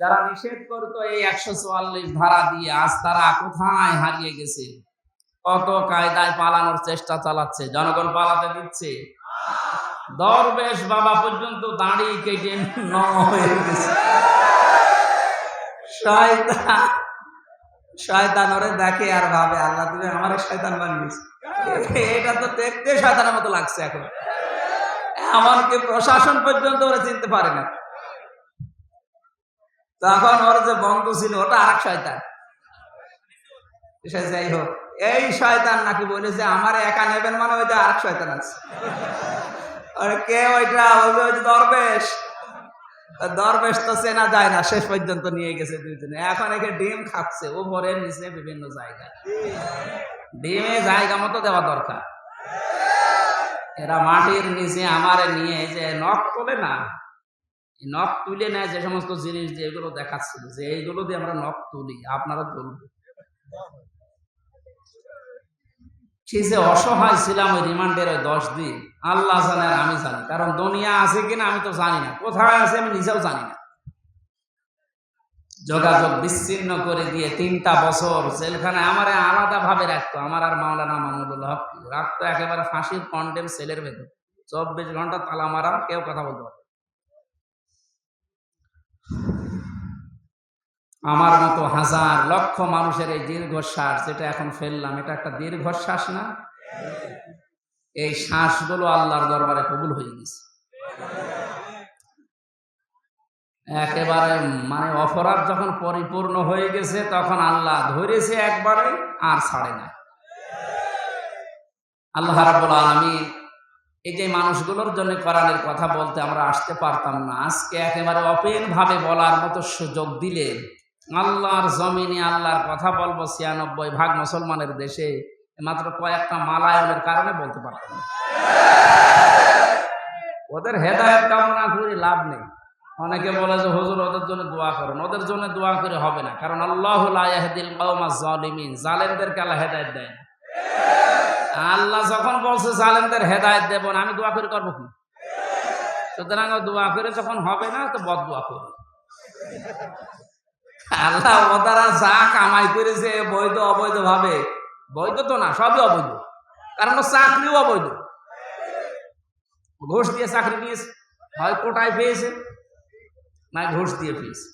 যারা নিষেধ করতো এই একশো চুয়াল্লিশ ধারা দিয়ে, আজ তারা কোথায় হারিয়ে গেছে? কত কায়দায় পালানোর চেষ্টা চালাচ্ছে, জনগণ পালাতে দিচ্ছে। দরবেশ বাবা পর্যন্ত দাড়ি কেটে হয়ে গেছে। শয়তান দেখে আর ভাবে, আল্লাহ তুমি আমার শয়তান বানিয়েছ। এটা তো দেখতে শয়তানের মতো লাগছে এখন। এমনকি প্রশাসন পর্যন্ত ওরা চিনতে পারে না। তখন ওর যে বন্ধু ছিল, ওটা আরেক শয়তান। সে যাই হোক, এই শয়তান নাকি বলেছে, আমার একা নেবেন মানে ওইটা আরেক শয়তান আছে। আর কে ওইটা? ওই যে দরবেশ। দরবেশ তো চেনা যায় না, শেষ পর্যন্ত নিয়ে গেছে দুইজনে। এখন একে ডিম খাচ্ছে উপরে নিচে বিভিন্ন জায়গায় ডিমে জায়গা মতো দেওয়া দরকার। এরা মাটির নিচে আমারে নিয়ে যে নখ তোলে না নখ তুলে নেয় যে সমস্ত জিনিস যে এগুলো দেখাচ্ছিল, যে এইগুলো দিয়ে আমরা নখ তুলি, আপনারা তুলবে সে যে অসহায় ছিলাম ওই রিমান্ডের ওই দশ দিন। আল্লাহ জানে আর আমি জানি। কারণ দুনিয়া আছে কিনা আমি তো জানি না। কোথায় আছে আমি নিজেও জানি না। যোগাযোগ বিচ্ছিন্ন করে দিয়ে তিনটা বছর জেলখানায় আমার আলাদা ভাবে রাখতো। আমার আর মাওলানা মামুনুল হক। রাখতো একেবারে ফাঁসির কন্ডেম সেলের ভেতর। চব্বিশ ঘণ্টা তালা মারা কেউ কথা বলতে পারে আমার মতো হাজার লক্ষ মানুষের এই দীর্ঘশ্বাস যেটা এখন ফেললাম, এটা একটা দীর্ঘশ্বাস না? এই শ্বাসগুলো আল্লাহর দরবারে কবুল হয়ে গেছে। একেবারে মানে অপরাধ যখন পরিপূর্ণ হয়ে গেছে, তখন আল্লাহ ধরেছে একবারে আর ছাড়ে না আল্লাহ রাব্বুল আলামিন এই যে মানুষগুলোর জন্য কোরআনের কথা বলতে আমরা আসতে পারতাম না। আজকে একেবারে অপেন ভাবে বলার মতো সুযোগ দিলে আল্লাহর জমিনে আল্লাহর কথা বলব ছিয়ানব্বই ভাগ মুসলমানের দেশে মাত্র কয়েকটা মালায়নের কারণে বলতে পারতাম না। ওদের হেদায়ত কামনা করে লাভ নেই। অনেকে বলে যে, হুজুর, ওদের জন্য দোয়া করুন। ওদের জন্য দোয়া করে হবে না। কারণ আল্লাহ জালেমদেরকে আল্লাহ হেদায়েত দেয় না। আল্লাহ যখন বলছে, জালেমদের হেদায়েত দেব না, আমি দোয়া করে করব কি? সুতরাং দোয়া করে যখন হবে না, তো বদ দোয়া করবে। আল্লাহ ওদারা যা কামাই করেছে বৈধ, অবৈধ ভাবে, বৈধ তো না, সবই অবৈধ। কারণ ও চাকরিও অবৈধ। ঘুষ দিয়ে চাকরি নিয়েছে হয় কোটায় পেয়েছে, না ঘুষ দিয়ে পেয়েছে।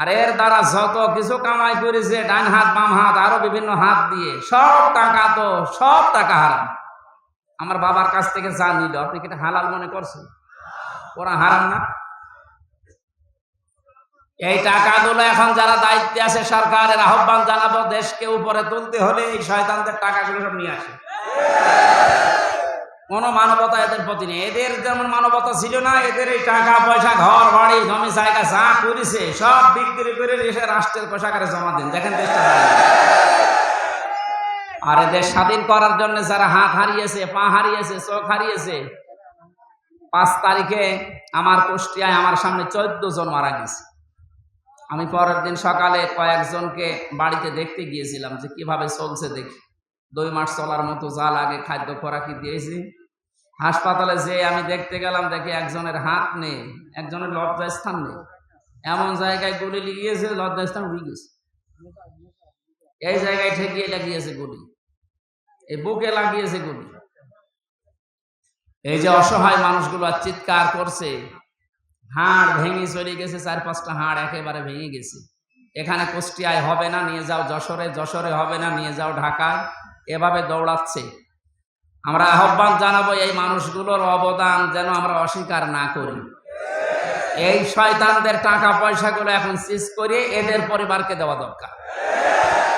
আর এর দ্বারা যত কিছু কামাই করেছে, ডান হাত, বাম হাত, আরও বিভিন্ন হাত দিয়ে, সব টাকা তো, সব টাকা হারাম। আমার বাবার কাছ থেকে যা নিল, আপনি কি হালাল মনে করছেন? ওরা হারাম না? এই টাকাগুলো এখন যারা দায়িত্বে আছে, সরকারের আহ্বান জানাব, দেশকে উপরে তুলতে হলে এই শয়তানদের টাকাগুলো সব নিয়ে আসে। কোনো মানবতা এদের প্রতি নেই। এদের যেমন মানবতা ছিল না, এদের এই টাকা, পয়সা, ঘর, বাড়ি, জমি, জায়গা, যা করেছে, সব বিক্রি করে এসে রাষ্ট্রের কোষাগারে জমা দিন। দেখেন দেশটা। আর এদের স্বাধীন করার জন্য যারা হাত হারিয়েছে, পা হারিয়েছে, চোখ হারিয়েছে, পাঁচ তারিখে আমার কুষ্টিয়ায় আমার সামনে চোদ্দ জন মারা গেছে। আমি পরের দিন সকালে কয়েকজনকে বাড়িতে দেখতে গিয়েছিলাম যে কীভাবে চলছে দেখি। দুই মাস চলার মতো যা লাগে খাদ্য খোরাকি দিয়েছি। হাসপাতালে যে আমি দেখতে গেলাম, দেখি একজনের হাত নেই, একজনের লজ্জাস্থান নেই। এমন জায়গায় গুলি লিগিয়েছে, লজ্জাস্থান উড়ে গেছে। এই জায়গায় ঠেকিয়ে লাগিয়েছে গুলি। এই বুকে লাগিয়েছে গুলি। এই যে অসহায় মানুষগুলো চিৎকার করছে, হাড় ভেঙে চলে গেছে, চার পাঁচটা হাড় একেবারে ভেঙে গেছে। এখানে কুষ্টিয়ায় হবে না, নিয়ে যাও যশোরে যশোরে হবে না, নিয়ে যাও ঢাকায়। এভাবে দৌড়াচ্ছে। আমরা আহ্বান জানাব এই মানুষগুলোর অবদান যেন আমরা অস্বীকার না করি। এই শয়তানদের টাকা পয়সাগুলো এখন সিজ করে এদের পরিবারকে দেওয়া দরকার।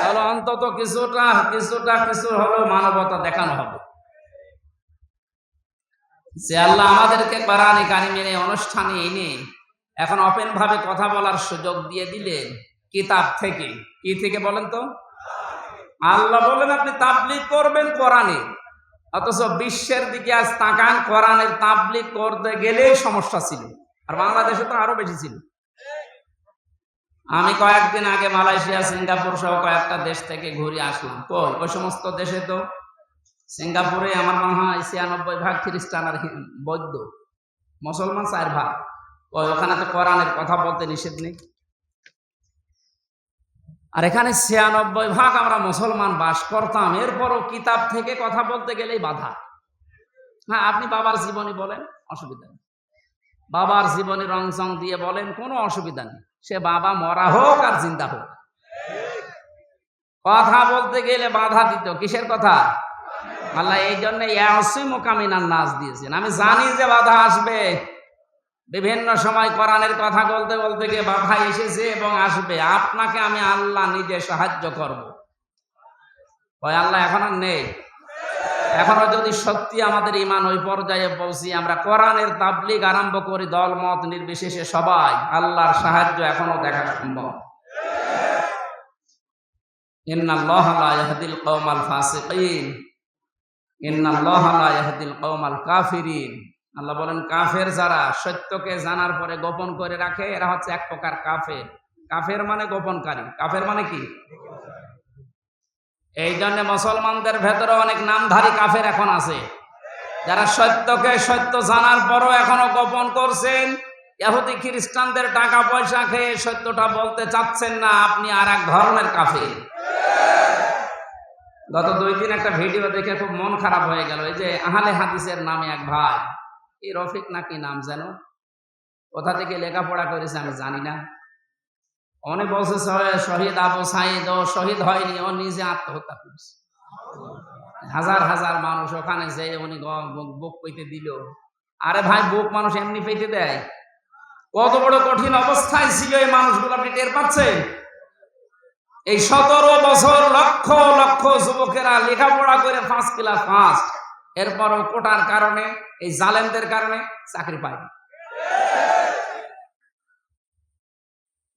তাহলে অন্তত কিছুটা কিছুটা, কিছু হলেও মানবতা দেখানো হবে। যে আল্লাহ আমাদেরকে কোরআনে কারিমের এই অনুষ্ঠানে এনে এখন ওপেন ভাবে কথা বলার সুযোগ দিয়ে দিলেন কিতাব থেকে। কি থেকে বলেন তো? আল্লাহ বলেন আপনি তাবলিগ করবেন কোরআনে। অথচ বিশ্বের দিকে আজ তাকান কোরআনের তাবলিগ করতে গেলেই সমস্যা ছিল। আর বাংলাদেশে তো আরও বেশি ছিল। আমি কয়েকদিন আগে মালয়েশিয়া, সিঙ্গাপুর সহ কয়েকটা দেশ থেকে ঘুরে আসলাম। কই? ওই সমস্ত দেশে তো সিঙ্গাপুরে আমার মনে হয় ছিয়ানব্বই ভাগ খ্রিস্টান আর বৌদ্ধ। মুসলমান চার ভাগ। ওই ওখানে তো কোরআনের কথা বলতে নিষেধ নেই। আর এখানে ছিয়ানব্বই ভাগ আমরা মুসলমান বাস করতাম। এরপরও কিতাব থেকে কথা বলতে গেলেই বাধা। হ্যাঁ আপনি বাবার জীবনী বলেন, অসুবিধা নেই। বাবার জীবনী রং চং দিয়ে বলেন, কোনো অসুবিধা নেই। সে বাবা মরা হোক আর চিন্তা হোক। কথা বলতে গেলে বাধা দিত। কিসের কথা? আল্লাহ এই জন্য মোকামিনার নাচ দিয়েছেন। আমি জানি যে বাধা আসবে। বিভিন্ন সময় কোরআনের কথা বলতে বলতে গিয়ে বাধা এসেছে এবং আসবে। আপনাকে আমি আল্লাহ নিজে সাহায্য করব। ওই আল্লাহ এখন আর নেই। এখনও যদি সত্যি আমাদের ইমান ওই পর্যায়ে পৌঁছি, আমরা কোরআনের তাবলিগ আরম্ভ করি দল মত নির্বিশেষে সবাই, আল্লাহর সাহায্য এখনও দেখা সম্ভব। ইন্নাল্লাহ কাফিরিন। আল্লাহ বলেন, কাফের যারা সত্যকে জানার পরে গোপন করে রাখে, এরা হচ্ছে এক প্রকার কাফের। কাফের মানে গোপনকারী। কাফের মানে কি? এই জন্য মুসলমানদের ভেতরে অনেক নামধারী কাফের এখন আছে। যারা সত্যকে সত্য জানার পরও এখনও গোপন করছেন, ইহুদি খ্রিস্টানদের টাকা পয়সা খেয়ে সত্যটা বলতে চাচ্ছেন না, আপনি আর এক ধরনের কাফের। গত দুই দিন একটা ভিডিও দেখে খুব মন খারাপ হয়ে গেল। এই যে আহলে হাদিসের নামে এক ভাই এই রফিক নাকি নাম যেন কোথা থেকে লেখাপড়া করেছে আমি জানি না। অনেক বলছে শহীদ আবু সাইদ, ও শহীদ হয়নি, ও নিজে আত্মহত্যা করেছে। হাজার হাজার মানুষ ওখানে যে উনি বুক পেতে দিল। আরে ভাই, বুক মানুষ এমনি পেতে দেয়? কত বড় কঠিন অবস্থায় ছিল এই মানুষগুলো, আপনি টের পাচ্ছেন? এই সতেরো বছর লক্ষ লক্ষ যুবকেরা লেখাপড়া করে ফার্স্ট ক্লাস ফার্স্ট এরপরও কোটার কারণে, এই জালেমদের কারণে চাকরি পায়নি।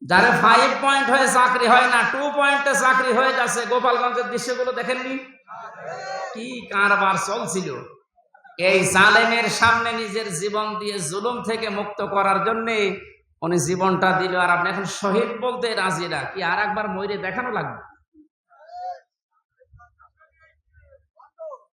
যারা ফাইভ পয়েন্ট হয়ে চাকরি হয় না টু পয়েন্টে চাকরি হয়ে যাচ্ছে, গোপালগঞ্জের দৃশ্যগুলো দেখেননি? কি কারবার চলছিল? এই জালেমের সামনে নিজের জীবন দিয়ে জুলুম থেকে মুক্ত করার জন্য উনি জীবনটা দিল। আর আপনি এখন শহীদ বলতে রাজি না। কি আর একবার ময়ূরে দেখানো লাগবে?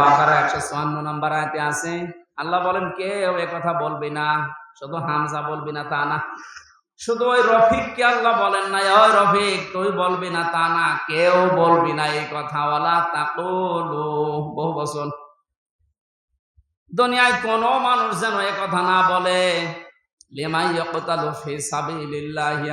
বাকারা 154 নম্বর আছে, আল্লাহ বলেন, কেউ কথা না, শুধু হামজা বলবি না, তা না। শুধু ওই আল্লাহ বলেন না ওই রফিক, তুই বলবি না, তা না। কেউ বলবি না এই কথা ওয়ালা তাকুলু, বহু বছর দুনিয়ায় কোনো মানুষ যেন এ কথা না বলে লিমাই ইয়াকতালু ফি সাবিলিল্লাহি